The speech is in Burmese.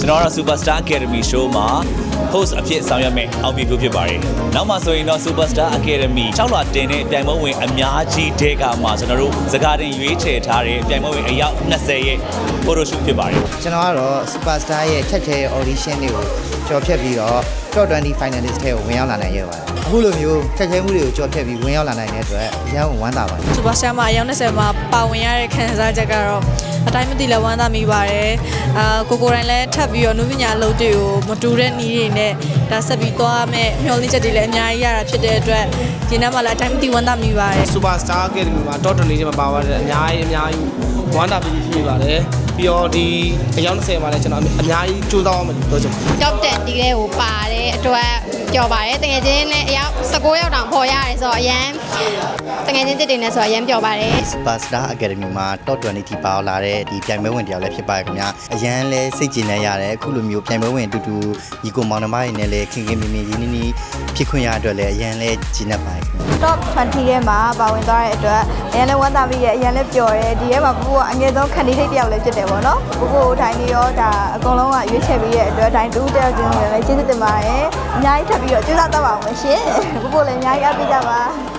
ကျွန်တော်ကတော့ Superstar Academy Show မှာ host အဖြစ်ဆောင်ရွက်မဲ့အောင်ပြပြဖြစ်ပါတယ်နောက်မှဆိုရင်တော့ Superstar Academy 6လတင်တဲ့ပြိုင်ပွဲဝင်အများကြီးတဲကမှာကျွန်တော်တို့စကားတင်ရွေးချယ်ထားတဲ့ပြိုင်ပွဲဝင်အယောက်20ရဲ့ photo shoot ဖြစ်ပါတယ်ကျွန်တော်ကတော့ Superstar ရဲ့ချက်ချဲ audition တွေကိုကြော်ဖြတ်ပြီးတော့ Top 20 finalist ထဲကိုဝင်ရောက်လာနိုင်ရပါတယ်အခုလိုမျိုးချက်ချဲမှုတွေကိုကြော်ဖြတ်ပြီးဝင်ရောက်လာနိုင်တဲ့အတွက်အရင်ကဝမ်းသာပါတယ်စူပါစတာမှာအယောက်20မှာပါဝင်ရတဲ့ခံစားချက်ကတော့ အတိုင်းမသိလဲဝမ်းသာမိပါတယ်အာကိုကိုတိုင်းလည်းထပ်ပြီးတော့နုပညာအလုပ်တွေကိုမတူတဲ့နည်းတွေနဲ့ဒါဆက်ပြီးသွားမယ်မျှော်လင့်ချက်တွေလည်းအများကြီးရတာဖြစ်တဲ့အတွက်ဒီနေ့မှလည်းအတိုင်းမသိဝမ်းသာမိပါတယ် Superstar Academy မှာ top 20မှာပါသွားတယ်အများကြီးအများကြီးဝမ်းသာပြီးဖြစ်ပါတယ်ပြီးတော့ဒီအယောက်20မှာလည်းကျွန်တော်အများကြီးကြိုးစားအောင်မယ်လို့ပြောချင်ပါတယ် top 10တီးတဲ့ကိုပါတဲ့အတွက် ကြော်ပါတယ်တကယ်ချင်းနဲ့အယောက်16ရောက်တောင်ပေါ်ရတယ်ဆိုတော့အရန်တကယ်ချင်းတစ်တင်နေဆိုတော့အရန်ပျော်ပါတယ် Superstar Academy မှာ Top 20ထိပါလာတဲ့ဒီပြိုင်ပွဲဝင်တယောက်လည်းဖြစ်ပါတယ်ခင်ဗျာအရန်လဲစိတ်ကြည်နေရတယ်အခုလိုမျိုးပြိုင်ပွဲဝင်အတူတူညီကိုမောင်နှမတွေနဲ့လည်းခင်ခင်မင်မင်ရင်းနှီးနှီးဖြစ်ခွင့်ရအတွက်လည်းအရန်လဲကြည်နေပါတယ်ခင်ဗျာ top 20ထဲမှာပါဝင်သွားတဲ့အတွက်အရင်လည်းဝမ်းသာပြီးရအရင်လည်းပျော်တယ်ဒီထဲမှာပူကအငယ်ဆုံးခဏလေးတစ်ယောက်လည်းဖြစ်တယ်ပေါ့နော်ပူပူတိုင်းလေးရောဒါအကုန်လုံးကရွေးချယ်ပြီးရဲ့အတွက်တိုင်းတူးတက်ခြင်းလည်းကျေးဇူးတင်ပါတယ်အများကြီးထပ်ပြီးတော့ကျေးဇူးတော့ပါအောင်ရှင်ပူပူလည်းအများကြီးအားပေးကြပါ